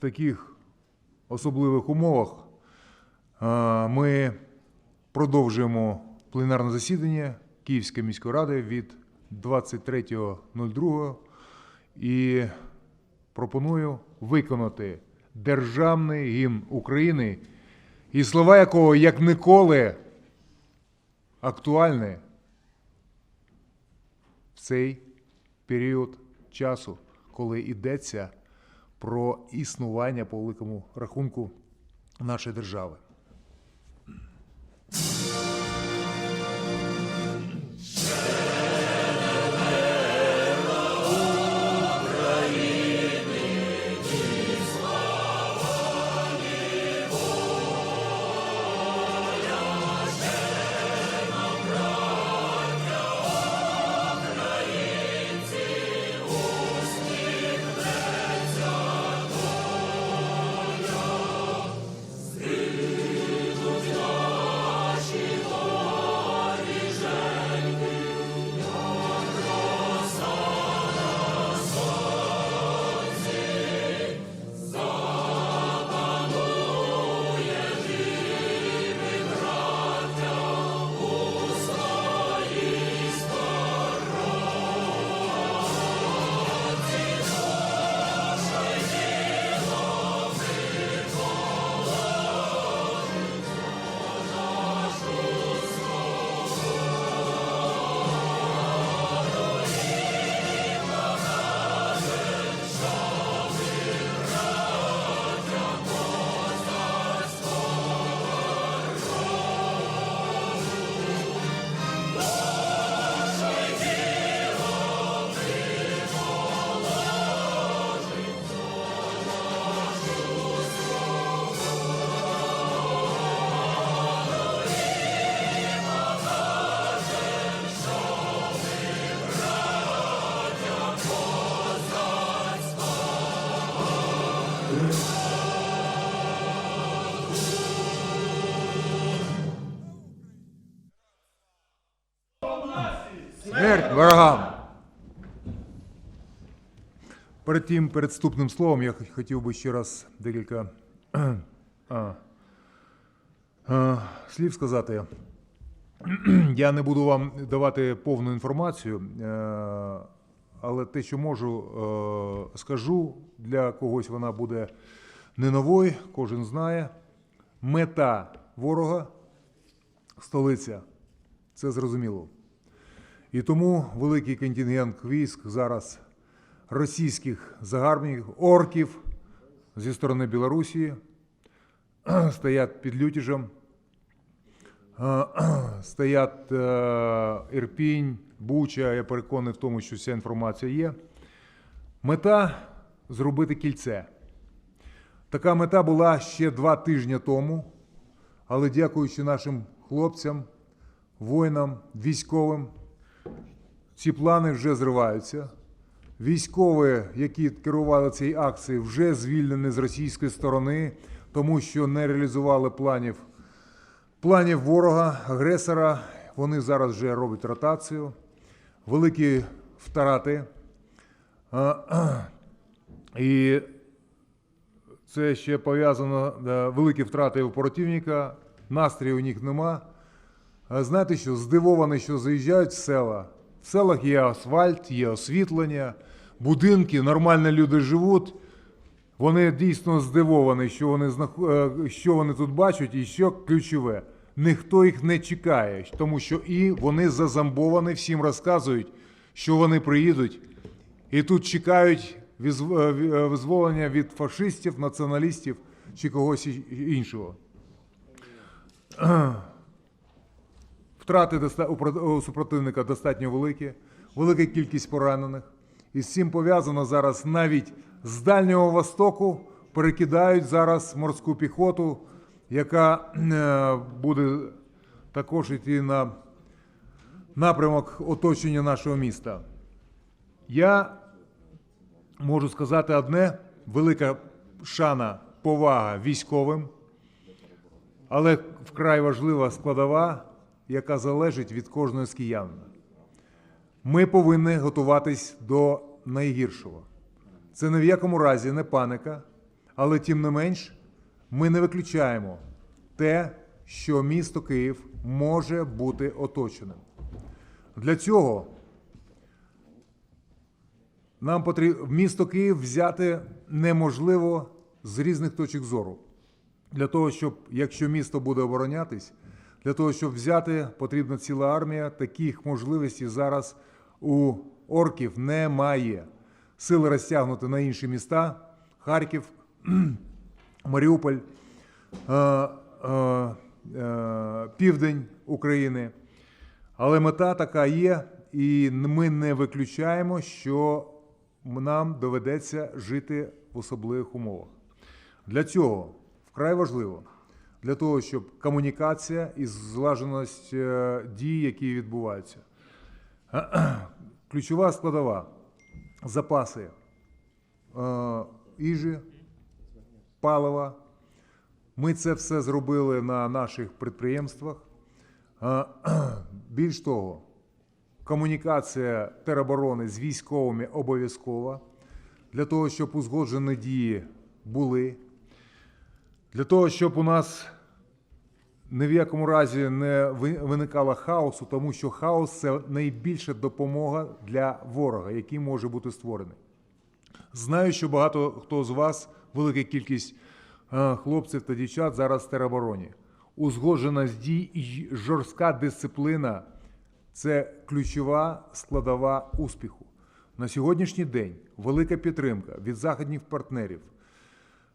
таких особливих умовах ми продовжуємо пленарне засідання Київської міської ради від 23.02 і пропоную виконати державний гімн України, і слова якого як ніколи актуальні в цей період часу, коли йдеться про існування по великому рахунку нашої держави. Тим, перед вступним словом, я хотів би ще раз декілька а, а, слів сказати. Я не буду вам давати повну інформацію, е, але те, що можу, е, скажу, для когось вона буде не новою, кожен знає. Мета ворога столиця. Це зрозуміло. І тому великий контингент військ зараз російських загарбників, орків зі сторони Білорусі стоять під Лютіжем, стоять е, Ірпінь, Буча. Я переконаний в тому, що вся інформація є. Мета зробити кільце. Така мета була ще два тижні тому, але дякуючи нашим хлопцям, воїнам, військовим, ці плани вже зриваються. Військові, які керували цією акцією, вже звільнені з російської сторони, тому що не реалізували планів, планів ворога, агресора. Вони зараз вже роблять ротацію. Великі втрати. І це ще пов'язано великі втрати у противника, настрію у них нема. Знаєте що, здивований, що заїжджають в села. В селах є асфальт, є освітлення, будинки, нормально люди живуть. Вони дійсно здивовані, що вони, е, що вони тут бачать, і що ключове. Ніхто їх не чекає, тому що і вони зазамбовані, всім розказують, що вони приїдуть, і тут чекають е, е, визволення від фашистів, націоналістів чи когось іншого. Втрати у супротивника достатньо великі, велика кількість поранених. І з цим пов'язано зараз навіть з Дальнього Востоку перекидають зараз морську піхоту, яка е, буде також йти на напрямок оточення нашого міста. Я можу сказати одне: велика шана, повага військовим, але вкрай важлива складова, яка залежить від кожного з киян. Ми повинні готуватись до найгіршого. Це ні в якому разі не паника, Але тим не менш, ми не виключаємо те, що місто Київ може бути оточеним. Для цього нам потрібно місто Київ взяти неможливо з різних точок зору. Для того, щоб якщо місто буде оборонятись, для того, щоб взяти, потрібна ціла армія. Таких можливостей зараз у орків немає. Сили розтягнути на інші міста: Харків, Маріуполь, е, е, е, південь України. Але мета така є, і ми не виключаємо, що нам доведеться жити в особливих умовах. Для цього вкрай важливо, для того, щоб комунікація і злаженість е, дій, які відбуваються. Ключова складова запаси е, їжі, палива. Ми це все зробили на наших підприємствах. Е, Більш того, комунікація тероборони з військовими обов'язкова для того, щоб узгоджені дії були, для того, щоб у нас ні в якому разі не ви- виникало хаосу, тому що хаос це найбільша допомога для ворога, який може бути створений. Знаю, що багато хто з вас, велика кількість е, хлопців та дівчат зараз в теробороні. Узгодженість дій і жорстка дисципліна це ключова складова успіху. На сьогоднішній день велика підтримка від західних партнерів,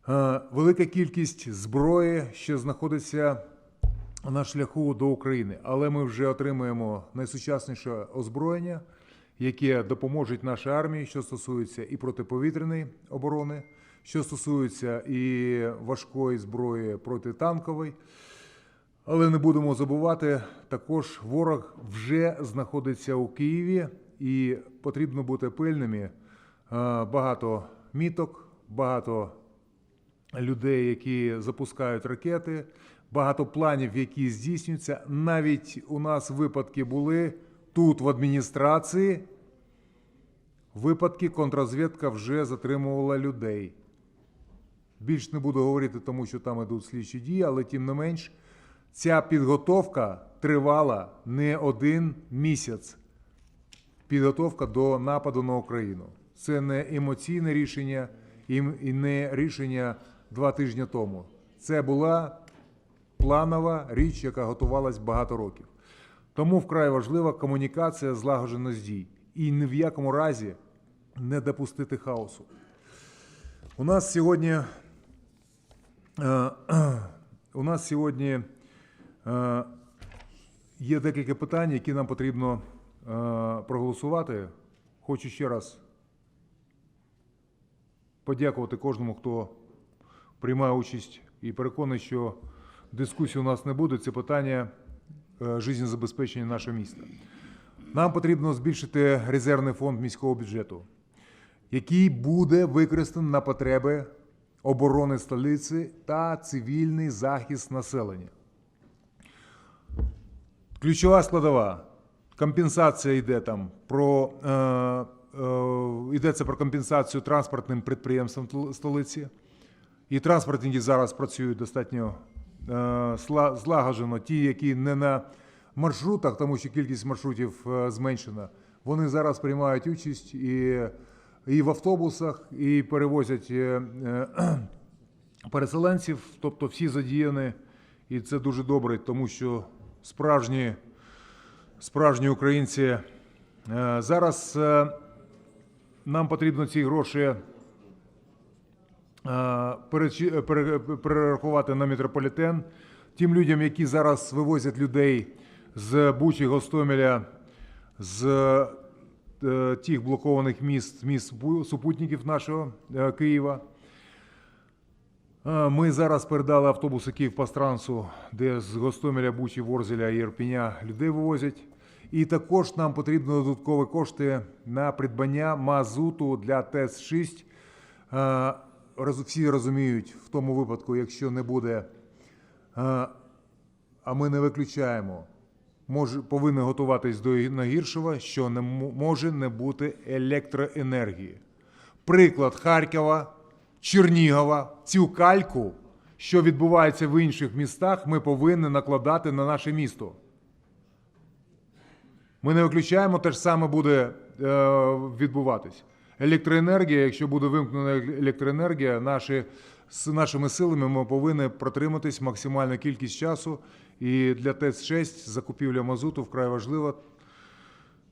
велика кількість зброї ще знаходиться на шляху до України, але ми вже отримуємо найсучасніше озброєння, яке допоможе нашій армії, що стосується і протиповітряної оборони, що стосується і важкої зброї протитанкової. Але не будемо забувати, також ворог вже знаходиться у Києві, і потрібно бути пильними. Е, Багато міток, багато людей, які запускають ракети, багато планів, які здійснюються. Навіть у нас випадки були тут, в адміністрації. Випадки контррозвідка вже затримувала людей. Більш не буду говорити, тому що там ідуть слідчі дії, але тим не менш, ця підготовка тривала не один місяць. Підготовка до нападу на Україну. Це не емоційне рішення і не рішення два тижні тому. Це була планова річ, яка готувалась багато років. Тому вкрай важлива комунікація, злагодженість дій. І ні в якому разі не допустити хаосу. У нас сьогодні, е, у нас сьогодні е, є декілька питань, які нам потрібно е, проголосувати. Хочу ще раз подякувати кожному, хто приймає участь і переконаний, що дискусії у нас не буде. Це питання е, життєзабезпечення нашого міста. Нам потрібно збільшити резервний фонд міського бюджету, який буде використаний на потреби оборони столиці та цивільний захист населення. Ключова складова. Компенсація йде там про е, е, йдеться про компенсацію транспортним підприємствам столиці. І транспортники зараз працюють достатньо е, злагоджено. Ті, які не на маршрутах, тому що кількість маршрутів е, зменшена, вони зараз приймають участь і, і в автобусах, і перевозять е, переселенців, тобто всі задіяні. І це дуже добре, тому що справжні, справжні українці зараз нам потрібно ці гроші перерахувати на метрополітен тим людям, які зараз вивозять людей з Бучі, Гостомеля, з е, тих блокованих міст, міст супутників нашого е, Києва. Е, Ми зараз передали автобуси Київпастрансу, де з Гостомеля, Бучі, Ворзеля і Ірпеня людей вивозять. І також нам потрібні додаткові кошти на придбання мазуту для ТЕС-6. Всі розуміють, в тому випадку, якщо не буде, е, а ми не виключаємо, може, повинні готуватись до найгіршого, що не може не бути електроенергії. Приклад Харкова Чернігова, цю кальку, що відбувається в інших містах, ми повинні накладати на наше місто. Ми не виключаємо, те ж саме буде е, відбуватись. Електроенергія, якщо буде вимкнена електроенергія, наші, з нашими силами ми повинні протриматись максимальну кількість часу. І для ТЕЦ-6 закупівля мазуту вкрай важлива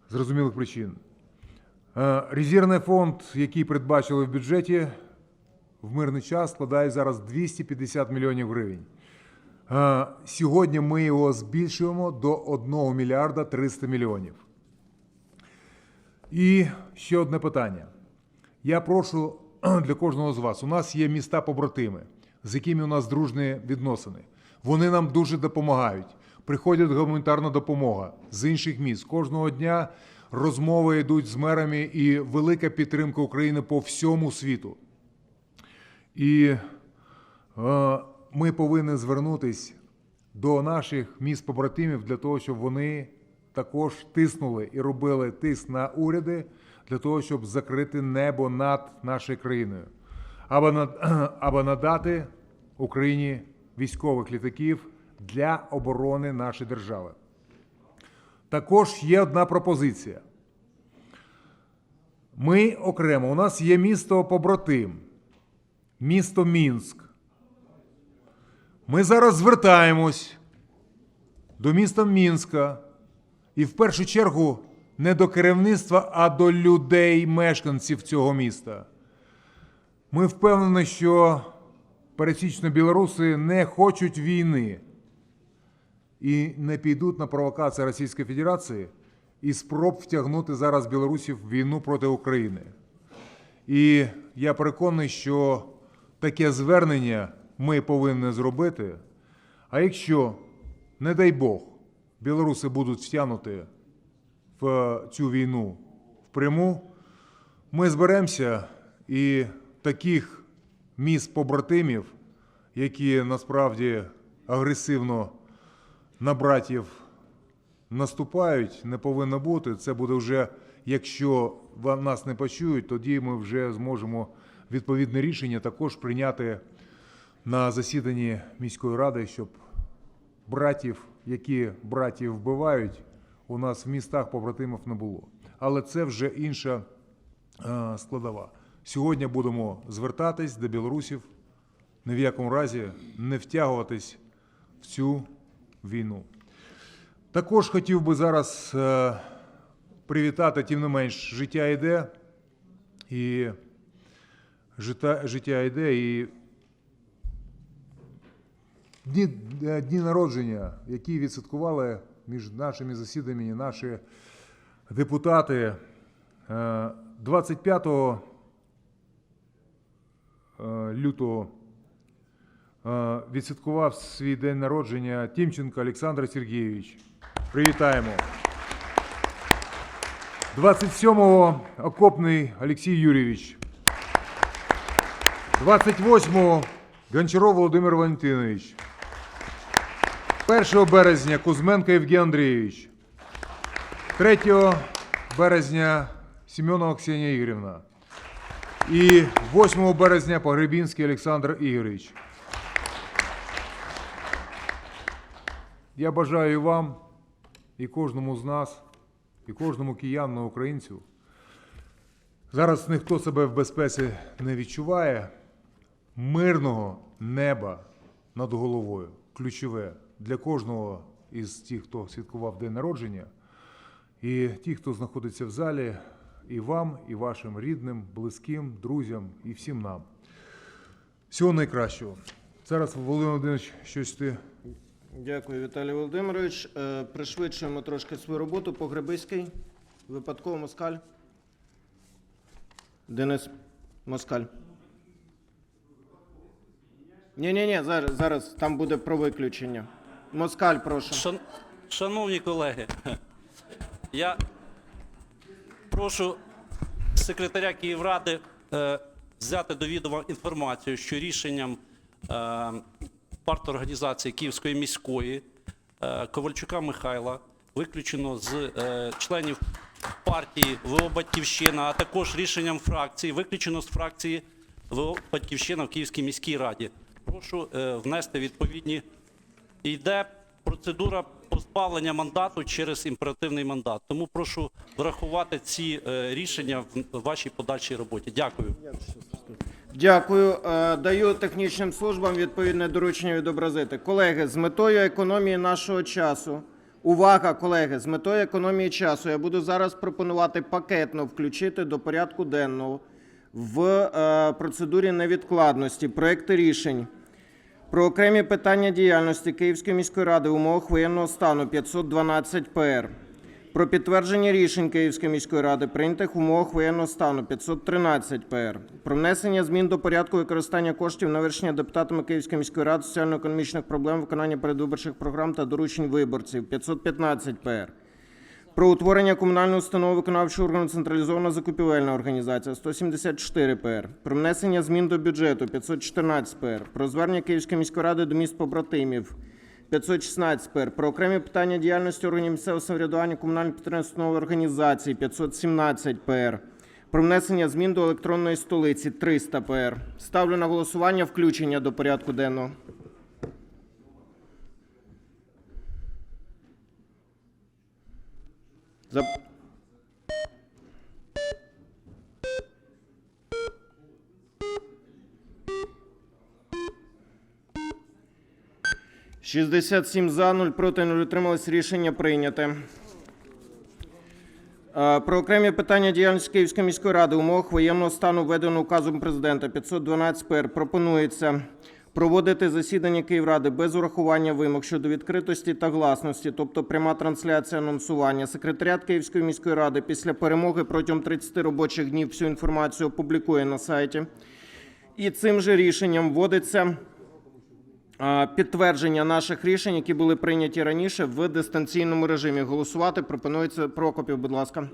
зрозумілих причин. Е, Резервний фонд, який передбачили в бюджеті в мирний час, складає зараз 250 мільйонів гривень. Е, Сьогодні ми його збільшуємо до 1 мільярда 300 мільйонів. І ще одне питання. Я прошу для кожного з вас. У нас є міста побратими, з якими у нас дружні відносини. Вони нам дуже допомагають. Приходить гуманітарна допомога з інших міст. Кожного дня розмови йдуть з мерами і велика підтримка України по всьому світу. І е, ми повинні звернутися до наших міст побратимів для того, щоб вони також тиснули і робили тиск на уряди для того, щоб закрити небо над нашою країною, або, над, або надати Україні військових літаків для оборони нашої держави. Також є одна пропозиція. Ми окремо, у нас є місто побратим, місто Мінськ. Ми зараз звертаємось до міста Мінська і в першу чергу не до керівництва, а до людей, мешканців цього міста. Ми впевнені, що пересічні білоруси не хочуть війни і не підуть на провокації Російської Федерації і спроб втягнути зараз білорусів в війну проти України. І я переконаний, що таке звернення ми повинні зробити. А якщо, не дай Бог, білоруси будуть втягнуті в цю війну впряму, ми зберемося і таких міст побратимів, які насправді агресивно на братів наступають, не повинно бути. Це буде вже, якщо нас не почують, тоді ми вже зможемо відповідне рішення також прийняти на засіданні міської ради, щоб братів, які братів вбивають, у нас в містах побратимів не було. Але це вже інша е, складова. Сьогодні будемо звертатись до білорусів, ні в якому разі не втягуватись в цю війну. Також хотів би зараз е, привітати, тим не менш, життя йде, і життя, життя йде, і дні, е, дні народження, які відсвяткували між нашими засіданнями наші депутати. Е, 25 е, лютого е, відсвяткував свій день народження Тімченко Олександр Сергійович. Привітаємо. 27-го окопний Олексій Юрійович. 28-го Гончаров Володимир Валентинович. 1 березня Кузьменко Євген Андрійович. 3 березня Семенова Ксенія Ігорівна. І 8 березня Погребінський Олександр Ігорович. Я бажаю вам, і кожному з нас, і кожному киянину українцю. Зараз ніхто себе в безпеці не відчуває. Мирного неба над головою. Ключове для кожного із тих, хто святкував день народження, і ті, хто знаходиться в залі, і вам, і вашим рідним, близьким, друзям, і всім нам. Всього найкращого. Зараз Володимир Володимирович, щось ти. Дякую, Віталій Володимирович. Е, Пришвидшуємо трошки свою роботу. Погребиський. Випадково Москаль. Денис Москаль. Ні, ні, ні, зараз, зараз там буде про виключення. Москаль, прошу. Шан... Шановні колеги, я прошу секретаря Київради е, взяти до відома інформацію, що рішенням е, парторганізації Київської міської е, Ковальчука Михайла виключено з е, членів партії ВО Батьківщина, а також рішенням фракції виключено з фракції ВО Батьківщина в Київській міській раді. Прошу е, внести відповідні. Йде процедура позбавлення мандату через імперативний мандат. Тому прошу врахувати ці е, рішення в вашій подальшій роботі. Дякую. Дякую. Е, Даю технічним службам відповідне доручення відобразити. Колеги, з метою економії нашого часу. Увага, колеги! З метою економії часу я буду зараз пропонувати пакетно включити до порядку денного в е, процедурі невідкладності проекти рішень про окремі питання діяльності Київської міської ради в умовах воєнного стану 512 ПР. Про підтвердження рішень Київської міської ради, прийнятих в умовах воєнного стану 513 ПР. Про внесення змін до порядку використання коштів на вирішення депутатами Київської міської ради соціально-економічних проблем, виконання передвиборчих програм та доручень виборців 515 ПР. Про утворення комунальної установи виконавчого органу централізована закупівельна організація 174 ПР. Про внесення змін до бюджету 514 ПР. Про звернення Київської міської ради до міст побратимів 516 ПР. Про окремі питання діяльності органів місцевого самоврядування комунальної підтримки установи організації 517 ПР. Про внесення змін до електронної столиці 300 ПР. Ставлю на голосування включення до порядку денного. За... Шістдесят сім за, 0 проти, 0 утримались. Рішення прийняте. Про окремі питання діяльності Київської міської ради умовах воєнного стану введено указом президента 512 ПР. Пропонується проводити засідання Київради без урахування вимог щодо відкритості та гласності, тобто пряма трансляція анонсування. Секретаріат Київської міської ради після перемоги протягом 30 робочих днів всю інформацію опублікує на сайті. І цим же рішенням вводиться підтвердження наших рішень, які були прийняті раніше в дистанційному режимі. Голосувати пропонується Прокопів, будь ласка.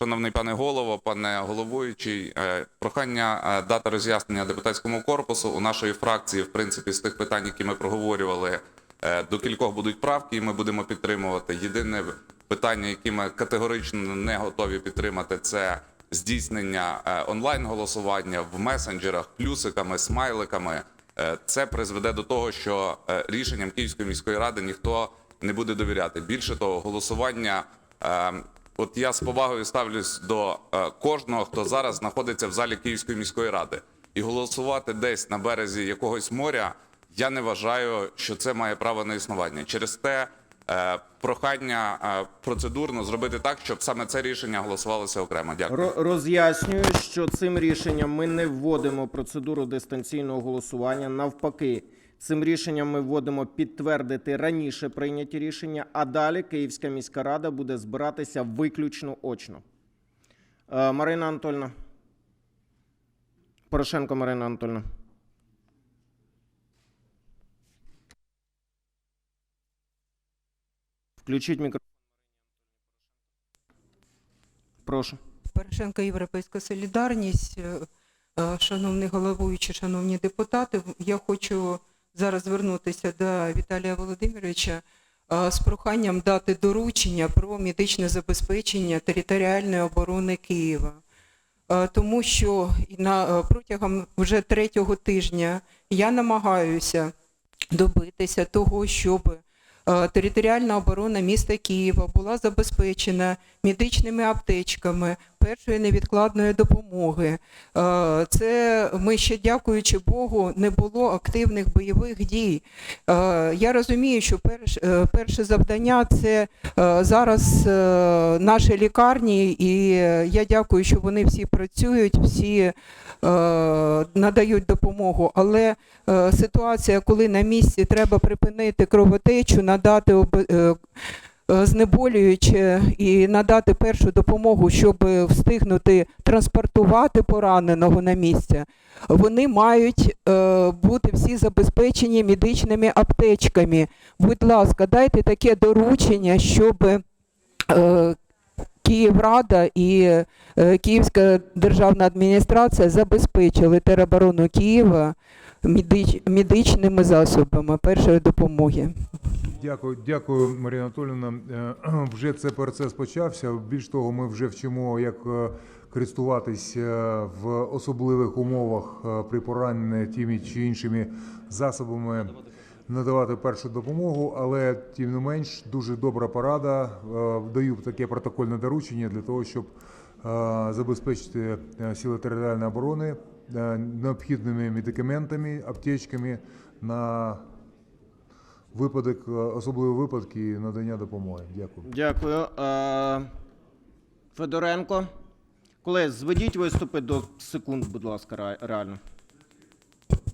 Шановний пане голово, пане головуючий, е, прохання е, дати роз'яснення депутатському корпусу у нашої фракції, в принципі, з тих питань, які ми проговорювали, е, до кількох будуть правки, і ми будемо підтримувати. Єдине питання, яке ми категорично не готові підтримати, це здійснення е, онлайн-голосування в месенджерах, плюсиками, смайликами. Це призведе до того, що рішенням Київської міської ради ніхто не буде довіряти. Більше того, голосування. От я з повагою ставлюсь до е, кожного, хто зараз знаходиться в залі Київської міської ради, і голосувати десь на березі якогось моря. Я не вважаю, що це має право на існування. Через те е, прохання е, процедурно зробити так, щоб саме це рішення голосувалося окремо. Дякую. Ро- Роз'яснюю, що цим рішенням ми не вводимо процедуру дистанційного голосування. Навпаки, цим рішенням ми вводимо підтвердити раніше прийняті рішення, а далі Київська міська рада буде збиратися виключно очно. Е, Марина Анатольовна. Порошенко Марина Анатольовна. Включіть мікрофон. Прошу. Порошенко Європейська солідарність. Е, е, Шановний головуючий, шановні депутати, я хочу зараз звернутися до Віталія Володимировича е, з проханням дати доручення про медичне забезпечення територіальної оборони Києва. Е, Тому що е, протягом вже третього тижня я намагаюся добитися того, щоб територіальна оборона міста Києва була забезпечена медичними аптечками першої невідкладної допомоги. Е, Це ми ще, дякуючи Богу, не було активних бойових дій. Е, Я розумію, що е, перше завдання це зараз наші лікарні, і я дякую, що вони всі працюють, всі надають допомогу. Але ситуація, коли на місці треба припинити кровотечу, надати знеболююче і надати першу допомогу, щоб встигнути транспортувати пораненого на місце, вони мають е, бути всі забезпечені медичними аптечками. Будь ласка, дайте таке доручення, щоб е, Київрада і е, Київська державна адміністрація забезпечили тероборону Києва медичними засобами першої допомоги. Дякую, дякую, Марія Анатолівна. Е, Вже цей процес почався. Більш того, ми вже вчимо, як е, користуватись е, в особливих умовах при пораненні тими чи іншими засобами надавати першу допомогу, але тим не менш дуже добра порада. Даю таке протокольне доручення для того, щоб забезпечити сили територіальної оборони необхідними медикаментами, аптечками на випадок, е, особливі випадки надання допомоги. Дякую. Дякую. Е, Федоренко. Колеги, зведіть виступи до секунд, будь ласка, ре- реально.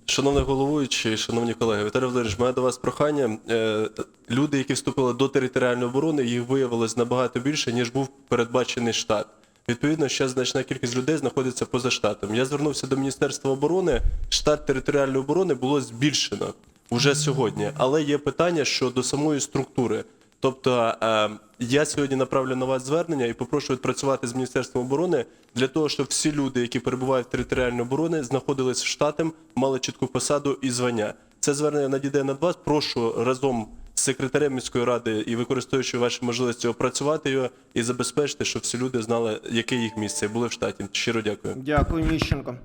Шановний головуючий, шановні колеги, Віталій Володимирович, маю до вас прохання. Е, Люди, які вступили до територіальної оборони, їх виявилось набагато більше, ніж був передбачений штат. Відповідно, ще значна кількість людей знаходиться поза штатом. Я звернувся до Міністерства оборони. Штат територіальної оборони було збільшено уже сьогодні, але є питання щодо самої структури. Тобто е, я сьогодні направлю на вас звернення і попрошу відпрацювати з Міністерством оборони для того, щоб всі люди, які перебувають в територіальній обороні, знаходились в штатом, мали чітку посаду і звання. Це звернення надійде над вас. Прошу разом секретарем міської ради і використовуючи ваші можливості опрацювати його і забезпечити, щоб всі люди знали, яке їх місце і були в штаті. Щиро дякую. Дякую, Міщенко.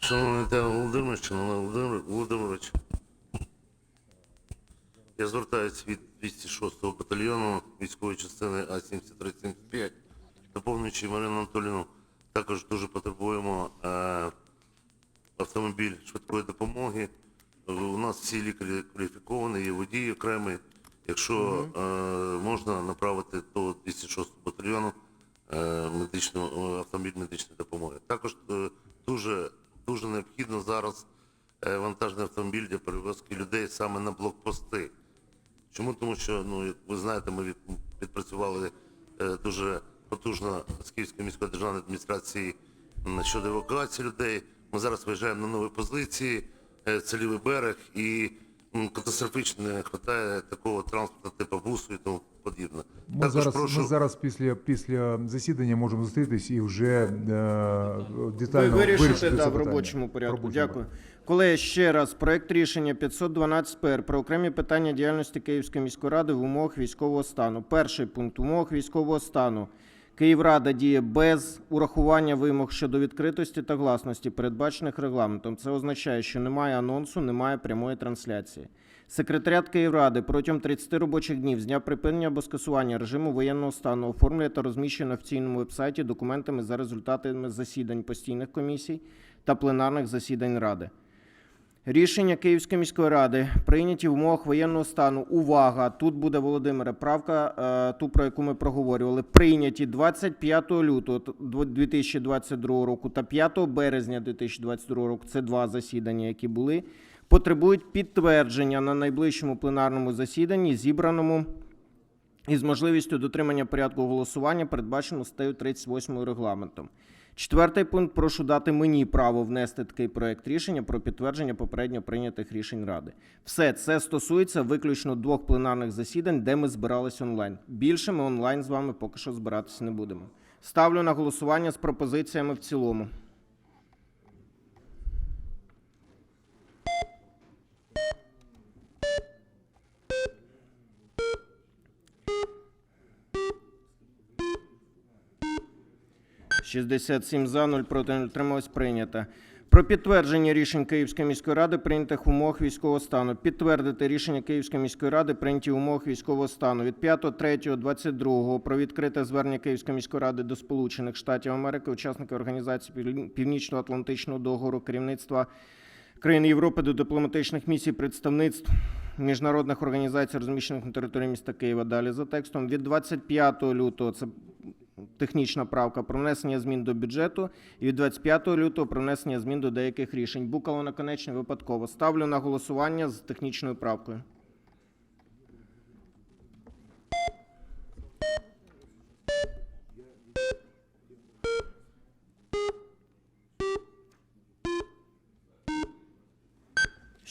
Шановний Віталій Володимирович, шановний Володимир Володимирович, я звертаюся від 206-го батальйону військової частини А-7375, доповнюючи Марину Анатоліну, також дуже потребуємо е, автомобіль швидкої допомоги. У нас всі лікарі кваліфіковані, є водій окремий. Якщо е, можна направити до 206-го батальйону е, медичну, е, автомобіль медичної допомоги. Також е, дуже, дуже необхідно зараз е, вантажний автомобіль для перевозки людей саме на блокпости. Чому? Тому що, ну, як ви знаєте, ми від, відпрацювали е, дуже потужно з Київської міської державної адміністрації м, щодо евакуації людей. Ми зараз виїжджаємо на нові позиції, це лівий берег, і катастрофічно не вистачає такого транспорту, типу бусу і тому подібне. Ми зараз, ми зараз після, після засідання можемо зустрітись і вже е, детально вирішите вирішити да, це в робочому порядку. Робочому Дякую. Колеги, ще раз, проект рішення 512 ПР про окремі питання діяльності Київської міської ради в умовах військового стану. Перший пункт. В умовах військового стану Київрада діє без урахування вимог щодо відкритості та гласності, передбачених регламентом. Це означає, що немає анонсу, немає прямої трансляції. Секретаріат Київради протягом 30 робочих днів з дня припинення або скасування режиму воєнного стану оформлює та розміщує на офіційному вебсайті документами за результатами засідань постійних комісій та пленарних засідань Ради. Рішення Київської міської ради прийняті в умовах воєнного стану. Увага! Тут буде Володимире, правка, е, ту, про яку ми проговорювали. Прийняті 25 лютого т- дв- 2022 року та 5 березня 2022 року. Це два засідання, які були. Потребують підтвердження на найближчому пленарному засіданні, зібраному із можливістю дотримання порядку голосування, передбачено статтею 38 регламентом. Четвертий пункт. Прошу дати мені право внести такий проект рішення про підтвердження попередньо прийнятих рішень Ради. Все це стосується виключно двох пленарних засідань, де ми збирались онлайн. Більше ми онлайн з вами поки що збиратися не будемо. Ставлю на голосування з пропозиціями в цілому. «67 за, 0 проти, не утрималось прийнято. Про підтвердження рішень Київської міської ради, прийнятих в умовах військового стану. Підтвердити рішення Київської міської ради, прийняті в умовах військового стану від 5.3.22 про відкрите звернення Київської міської ради до Сполучених Штатів Америки, учасників Організації Півні- Північно-Атлантичного договору, керівництва країн Європи до дипломатичних місій, представництв міжнародних організацій, розміщених на території міста Києва. Далі за текстом від 25 лютого це технічна правка про внесення змін до бюджету і від 25 лютого про внесення змін до деяких рішень. Букало наконечне випадково. Ставлю на голосування з технічною правкою.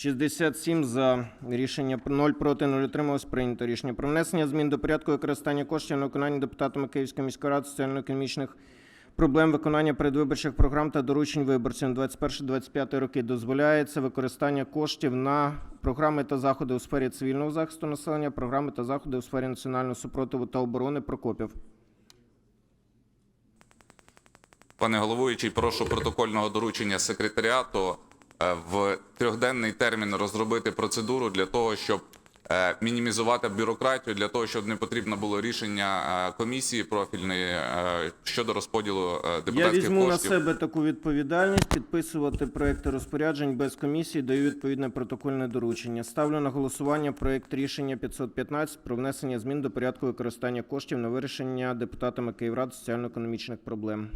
Шістдесят сім за рішення 0 проти 0 утрималось прийнято. Рішення про внесення змін до порядку використання коштів на виконання депутатами Київської міської ради соціально-економічних проблем виконання передвиборчих програм та доручень виборців 21-25 роки. Дозволяється використання коштів на програми та заходи у сфері цивільного захисту населення, програми та заходи у сфері національного супротиву та оборони Прокопів. Пане головуючий, прошу протокольного доручення секретаріату в трьохденний термін розробити процедуру для того, щоб е, мінімізувати бюрократію, для того, щоб не потрібно було рішення е, комісії профільної е, щодо розподілу е, Я депутатських візьму на себе таку відповідальність підписувати проекти розпоряджень без комісії. Даю відповідне протокольне доручення. Ставлю на голосування проект рішення 515 про внесення змін до порядку використання коштів на вирішення депутатами Київради соціально-економічних проблем.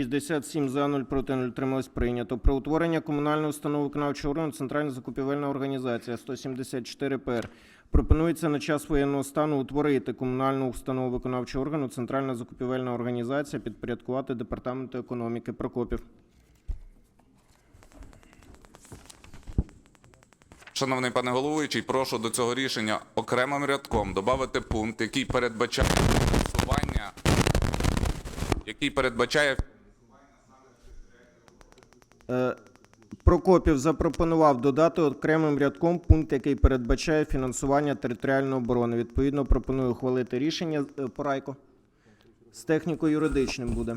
67 за 0 проти 0 трималось прийнято. Про утворення комунальної установи виконавчого органу Центральна закупівельна організація 174 ПР. Пропонується на час воєнного стану утворити комунальну установу виконавчого органу Центральна закупівельна організація, підпорядкувати департаменту економіки. Прокопів. Шановний пане головуючий, прошу до цього рішення окремим рядком додати пункт, який передбачає фінансування, який передбачає Прокопів запропонував додати окремим рядком пункт, який передбачає фінансування територіальної оборони. Відповідно, пропоную ухвалити рішення. Е, Порайко. З техніко-юридичним буде.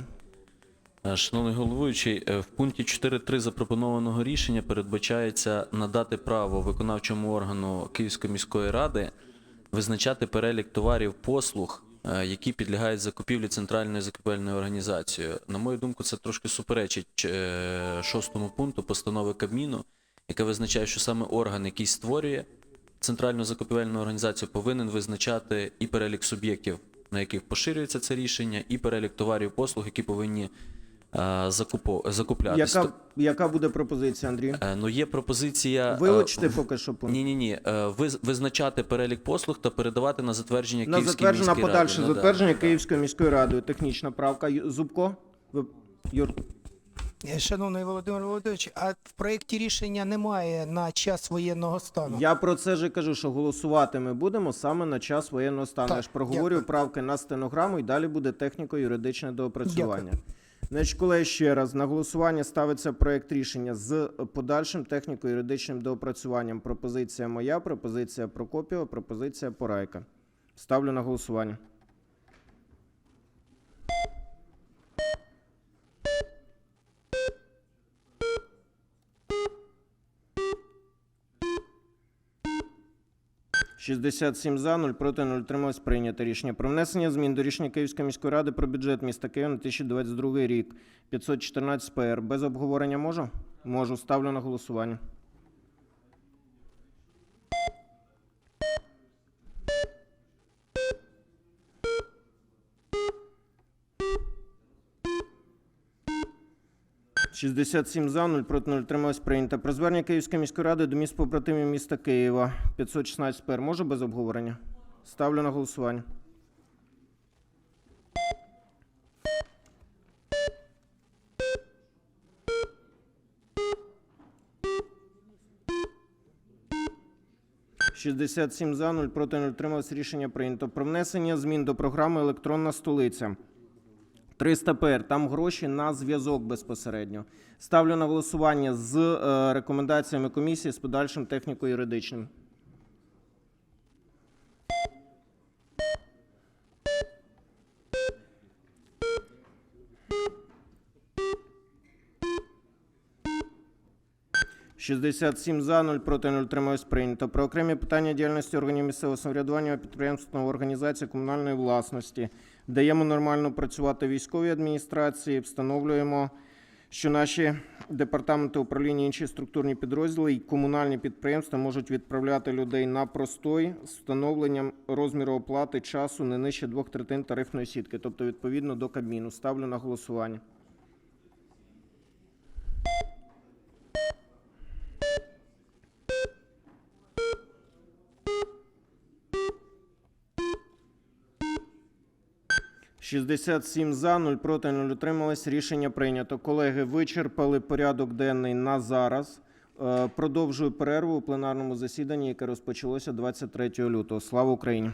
Е, Шановний головуючий, е, в пункті 4.3 запропонованого рішення передбачається надати право виконавчому органу Київської міської ради визначати перелік товарів послуг, е, які підлягають закупівлі центральною закупівельною організацією. На мою думку, це трошки суперечить е, шостому пункту постанови Кабміну, яка визначає, що саме орган, який створює центральну закупівельну організацію, повинен визначати і перелік суб'єктів, на яких поширюється це рішення, і перелік товарів послуг, які повинні е, закупо- закуплятись. Яка, яка буде пропозиція, Андрій? е, ну, є пропозиція е, Вилучити поки що пункт. ні, ні, ні. Визначати перелік послуг та передавати на затвердження На Київській затвердження міській подальше раді. Ну, да. затвердження Київською міською радою. Технічна правка. Зубко? Ви... Юр. Е, Шановний Володимир Володимирович, а в проєкті рішення немає на час воєнного стану. Я про це ж кажу, що голосувати ми будемо саме на час воєнного стану. Так, Я ж проговорю дякую. правки на стенограму і далі буде техніко-юридичне доопрацювання. Значить, колеги, ще раз на голосування ставиться проект рішення з подальшим техніко-юридичним доопрацюванням. Пропозиція моя, пропозиція Прокопіва, пропозиція Порайка. Ставлю на голосування. Шістдесят сім за, 0 проти, 0 трималось прийнято рішення про внесення змін до рішення Київської міської ради про бюджет міста Києва на 2022 рік. 514 ПР. Без обговорення можу? Можу. Ставлю на голосування. Шістдесят сім за, 0 проти, 0 трималось прийнято. Про звернення Київської міської ради до міст побратимів міста Києва. 516 ПР. Можу без обговорення? Ставлю на голосування. Шістдесят сім за, 0 проти, 0 трималось. Рішення прийнято. Про внесення змін до програми Електронна столиця. 300 ПР, там гроші на зв'язок безпосередньо. Ставлю на голосування з е, рекомендаціями комісії з подальшим техніко-юридичним. Шістдесят сім за, 0 проти, 0 тримаюсь прийнято. Про окремі питання діяльності органів місцевого самоврядування, підприємств та організацій комунальної власності. Даємо нормально працювати військовій адміністрації, встановлюємо, що наші департаменти управління, інші структурні підрозділи і комунальні підприємства можуть відправляти людей на простой з встановленням розміру оплати часу не нижче двох третин тарифної сітки, тобто відповідно до Кабміну. Ставлю на голосування. 67 за, 0 проти, 0 утримались. Рішення прийнято. Колеги, вичерпали порядок денний на зараз. Е, Продовжую перерву у пленарному засіданні, яке розпочалося 23 лютого. Слава Україні!